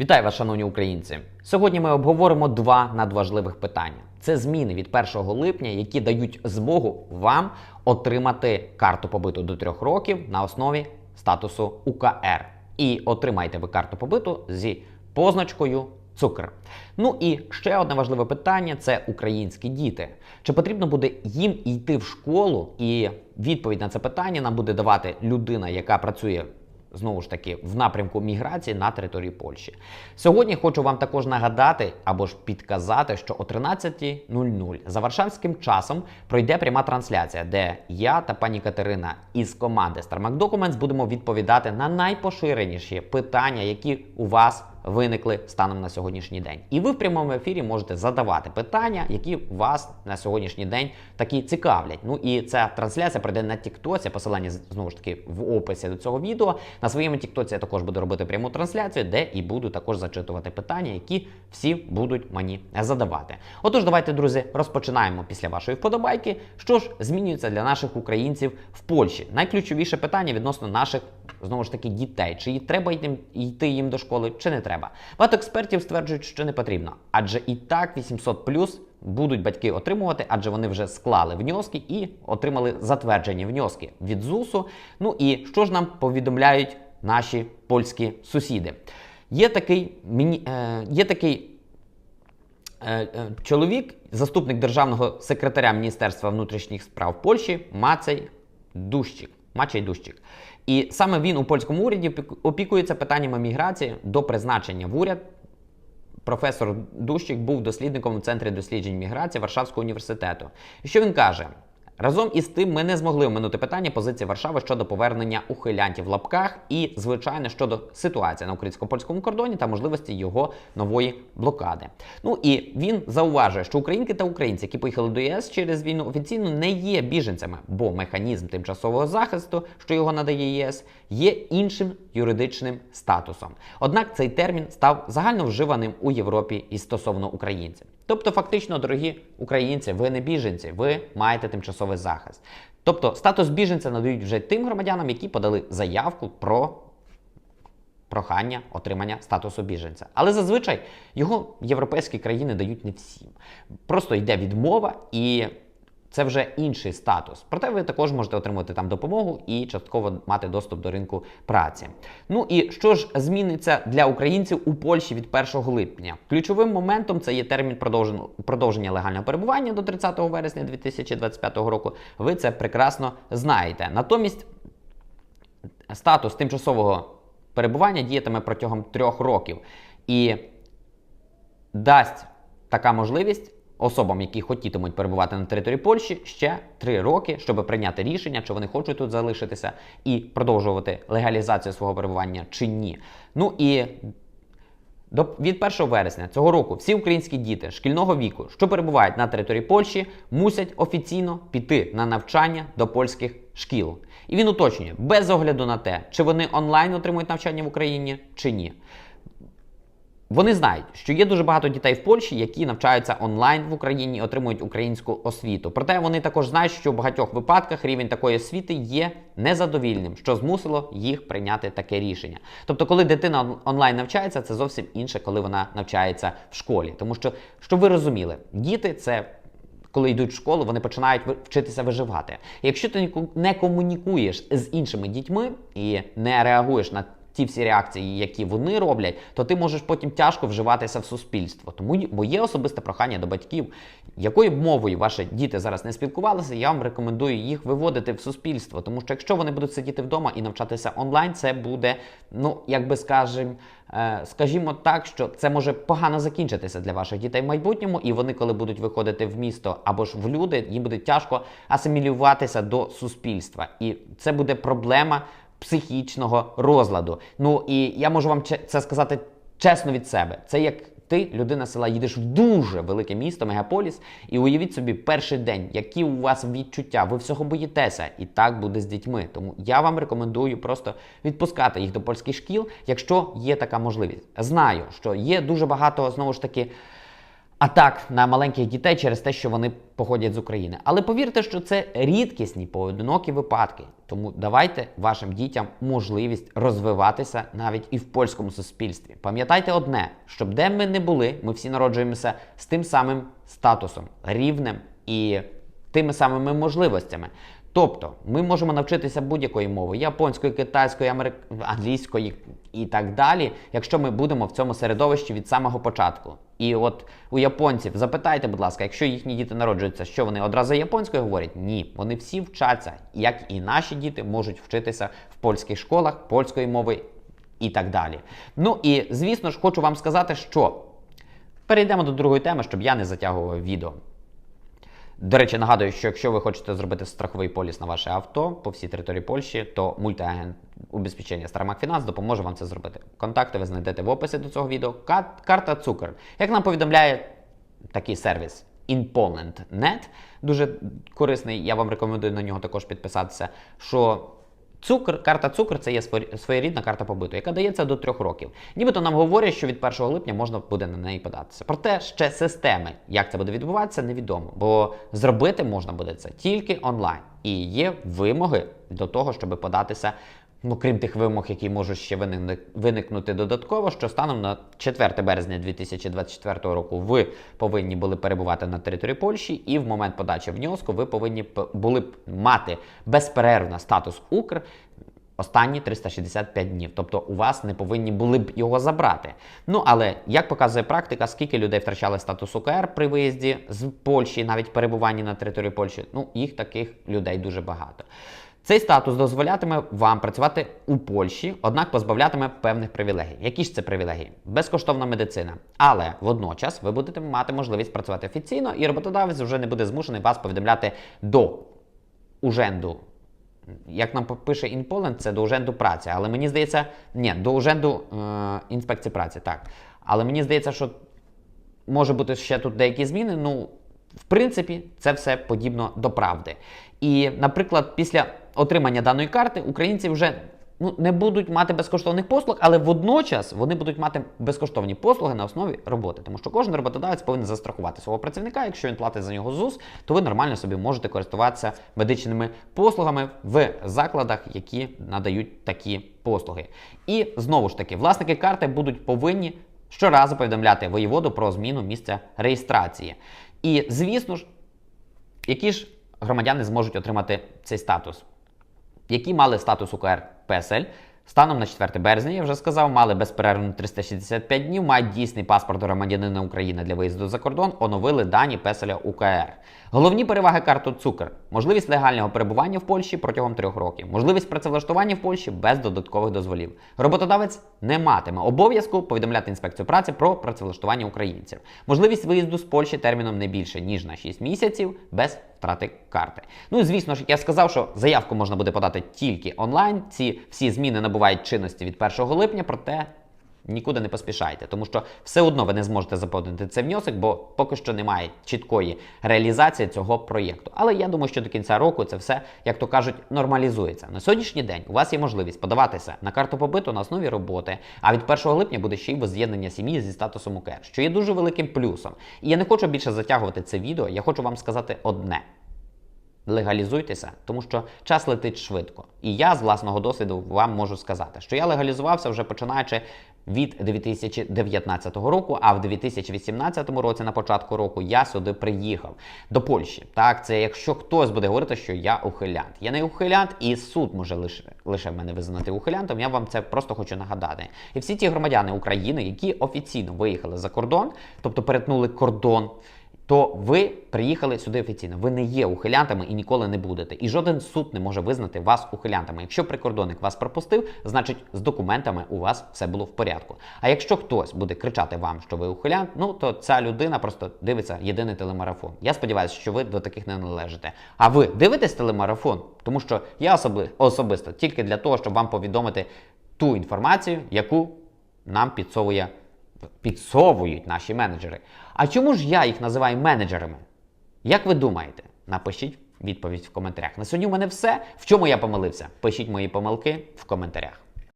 Вітаю вас, шановні українці! Сьогодні ми обговоримо два надважливих питання: це зміни від 1 липня, які дають змогу вам отримати карту побиту до трьох років на основі статусу УКР. І отримаєте ви карту побиту зі позначкою цукр. Ну і ще одне важливе питання це українські діти. Чи потрібно буде їм йти в школу? І відповідь на це питання нам буде давати людина, яка працює знову ж таки в напрямку міграції на території Польщі. Сьогодні хочу вам також нагадати або ж підказати, що о 13.00 за варшавським часом пройде пряма трансляція, де я та пані Катерина із команди StarMac Documents будемо відповідати на найпоширеніші питання, які у вас виникли станом на сьогоднішній день. І ви в прямому ефірі можете задавати питання, які вас на сьогоднішній день такі цікавлять. Ну і ця трансляція пройде на Тіктоці. Посилання знову ж таки в описі до цього відео. На своєму Тіктоці я також буду робити пряму трансляцію, де і буду також зачитувати питання, які всі будуть мені задавати. Отож, давайте, друзі, розпочинаємо після вашої вподобайки. Що ж змінюється для наших українців в Польщі? Найключовіше питання відносно наших знову ж таки дітей. Чи треба йти, їм до школи, чи не треба. Багато експертів стверджують, що не потрібно, адже і так 800 плюс будуть батьки отримувати, адже вони вже склали внески і отримали затверджені внески від ЗУСу. Ну і що ж нам повідомляють наші польські сусіди? Є такий е, є такий Е, е, Чоловік, заступник державного секретаря Міністерства внутрішніх справ Польщі Мацей Дущик. Мачей Дущик. І саме він у польському уряді опіку- опікується питаннями міграції до призначення в уряд. Професор Дущик був дослідником у центрі досліджень міграції Варшавського університету. І що він каже? Разом із тим, ми не змогли оминути питання позиції Варшави щодо повернення ухилянтів в лапках і, звичайно, щодо ситуації на українсько-польському кордоні та можливості його нової блокади. Ну і він зауважує, що українки та українці, які поїхали до ЄС через війну, офіційно не є біженцями, бо механізм тимчасового захисту, що його надає ЄС, є іншим юридичним статусом. Однак цей термін став загально вживаним у Європі і стосовно українців. Тобто, фактично, дорогі українці, ви не біженці, ви маєте тимчасовий захист. Тобто, статус біженця надають вже тим громадянам, які подали заявку про прохання отримання статусу біженця. Але зазвичай його європейські країни дають не всім. Просто йде відмова і. Це вже інший статус. Проте ви також можете отримати там допомогу і частково мати доступ до ринку праці. Ну і що ж зміниться для українців у Польщі від 1 липня? Ключовим моментом це є термін продовження легального перебування до 30 вересня 2025 року. Ви це прекрасно знаєте. Натомість статус тимчасового перебування діятиме протягом трьох років і дасть така можливість особам, які хотітимуть перебувати на території Польщі, ще три роки, щоб прийняти рішення, чи вони хочуть тут залишитися і продовжувати легалізацію свого перебування чи ні. Ну і до від 1 вересня цього року всі українські діти шкільного віку, що перебувають на території Польщі, мусять офіційно піти на навчання до польських шкіл. І він уточнює без огляду на те, чи вони онлайн отримують навчання в Україні чи ні. Вони знають, що є дуже багато дітей в Польщі, які навчаються онлайн в Україні отримують українську освіту. Проте вони також знають, що в багатьох випадках рівень такої освіти є незадовільним, що змусило їх прийняти таке рішення. Тобто, коли дитина онлайн навчається, це зовсім інше, коли вона навчається в школі. Тому що, щоб ви розуміли, діти це. Коли йдуть в школу, вони починають вчитися виживати. Якщо ти не комунікуєш з іншими дітьми і не реагуєш на ті всі реакції, які вони роблять, то ти можеш потім тяжко вживатися в суспільство. Тому моє особисте прохання до батьків, якою б мовою ваші діти зараз не спілкувалися, я вам рекомендую їх виводити в суспільство. Тому що якщо вони будуть сидіти вдома і навчатися онлайн, це буде, ну як би скажем, е, скажімо так, що це може погано закінчитися для ваших дітей в майбутньому, і вони, коли будуть виходити в місто або ж в люди, їм буде тяжко асимілюватися до суспільства. І це буде проблема психічного розладу. Ну і я можу вам це сказати чесно від себе. Це як ти, людина села, їдеш в дуже велике місто, мегаполіс, і уявіть собі перший день, які у вас відчуття, ви всього боїтеся, і так буде з дітьми. Тому я вам рекомендую просто відпускати їх до польських шкіл, якщо є така можливість. Знаю, що є дуже багато знову ж таки атак на маленьких дітей через те, що вони походять з України. Але повірте, що це рідкісні поодинокі випадки. Тому давайте вашим дітям можливість розвиватися навіть і в польському суспільстві. Пам'ятайте одне, щоб де ми не були, ми всі народжуємося з тим самим статусом, рівнем і тими самими можливостями. Тобто ми можемо навчитися будь-якої мови японської, китайської, америк... англійської і так далі, якщо ми будемо в цьому середовищі від самого початку. І от у японців запитайте, будь ласка, якщо їхні діти народжуються, що вони одразу японською говорять? Ні, вони всі вчаться, як і наші діти можуть вчитися в польських школах польської мови і так далі. Ну і звісно ж, хочу вам сказати, що перейдемо до другої теми, щоб я не затягував відео. До речі, нагадую, що якщо ви хочете зробити страховий поліс на ваше авто по всій території Польщі, то мультиагент убезпечення Стармак Фінанс допоможе вам це зробити. Контакти ви знайдете в описі до цього відео. Карта Цукер. Як нам повідомляє такий сервіс InPoland.net, дуже корисний, я вам рекомендую на нього також підписатися. що Цукр, карта цукр це є своєрідна карта побиту, яка дається до трьох років. Нібито нам говорять, що від 1 липня можна буде на неї податися. Проте ще системи, як це буде відбуватися, невідомо, бо зробити можна буде це тільки онлайн. І є вимоги до того, щоб податися. Ну, крім тих вимог, які можуть ще виник- виникнути додатково, що станом на 4 березня 2024 року ви повинні були перебувати на території Польщі, і в момент подачі внеску ви повинні були б мати безперервно статус Укр останні 365 днів. Тобто у вас не повинні були б його забрати. Ну але як показує практика, скільки людей втрачали статус УКР при виїзді з Польщі, навіть перебуванні на території Польщі, ну їх таких людей дуже багато. Цей статус дозволятиме вам працювати у Польщі, однак позбавлятиме певних привілегій. Які ж це привілегії? Безкоштовна медицина. Але водночас ви будете мати можливість працювати офіційно, і роботодавець вже не буде змушений вас повідомляти до уженду. Як нам пише InPoland, це до уженду праці. Але мені здається, ні, до уженду е, інспекції праці, так. Але мені здається, що може бути ще тут деякі зміни. Ну, в принципі, це все подібно до правди. І, наприклад, після отримання даної карти українці вже ну, не будуть мати безкоштовних послуг, але водночас вони будуть мати безкоштовні послуги на основі роботи. Тому що кожен роботодавець повинен застрахувати свого працівника. Якщо він платить за нього ЗУС, то ви нормально собі можете користуватися медичними послугами в закладах, які надають такі послуги. І знову ж таки, власники карти будуть повинні щоразу повідомляти воєводу про зміну місця реєстрації. І звісно ж, які ж громадяни зможуть отримати цей статус? Які мали статус УКР ПСЛ станом на 4 березня, я вже сказав, мали безперервно 365 днів, мають дійсний паспорт громадянина України для виїзду за кордон, оновили дані ПСЛ УКР. Головні переваги карти Цукер: можливість легального перебування в Польщі протягом трьох років, можливість працевлаштування в Польщі без додаткових дозволів. Роботодавець не матиме обов'язку повідомляти інспекцію праці про працевлаштування українців, можливість виїзду з Польщі терміном не більше ніж на 6 місяців без втрати карти. Ну і звісно ж, я сказав, що заявку можна буде подати тільки онлайн. Ці всі зміни набувають чинності від 1 липня, проте. Нікуди не поспішайте, тому що все одно ви не зможете заповнити цей внесок, бо поки що немає чіткої реалізації цього проєкту. Але я думаю, що до кінця року це все, як то кажуть, нормалізується. На сьогоднішній день у вас є можливість подаватися на карту побиту на основі роботи, а від 1 липня буде ще й воз'єднання сім'ї зі статусом УКР, що є дуже великим плюсом. І я не хочу більше затягувати це відео. Я хочу вам сказати одне. Легалізуйтеся, тому що час летить швидко. І я з власного досвіду вам можу сказати, що я легалізувався вже починаючи від 2019 року, а в 2018 році, на початку року, я сюди приїхав до Польщі. Так, це якщо хтось буде говорити, що я ухилянт. Я не ухилянт, і суд може лише лише мене визнати ухилянтом. Я вам це просто хочу нагадати. І всі ті громадяни України, які офіційно виїхали за кордон, тобто перетнули кордон то ви приїхали сюди офіційно. Ви не є ухилянтами і ніколи не будете. І жоден суд не може визнати вас ухилянтами. Якщо прикордонник вас пропустив, значить з документами у вас все було в порядку. А якщо хтось буде кричати вам, що ви ухилянт, ну то ця людина просто дивиться єдиний телемарафон. Я сподіваюся, що ви до таких не належите. А ви дивитесь телемарафон? Тому що я особи, особисто тільки для того, щоб вам повідомити ту інформацію, яку нам підсовує підсовують наші менеджери. А чому ж я їх називаю менеджерами? Як ви думаєте? Напишіть відповідь в коментарях. На сьогодні у мене все. В чому я помилився? Пишіть мої помилки в коментарях.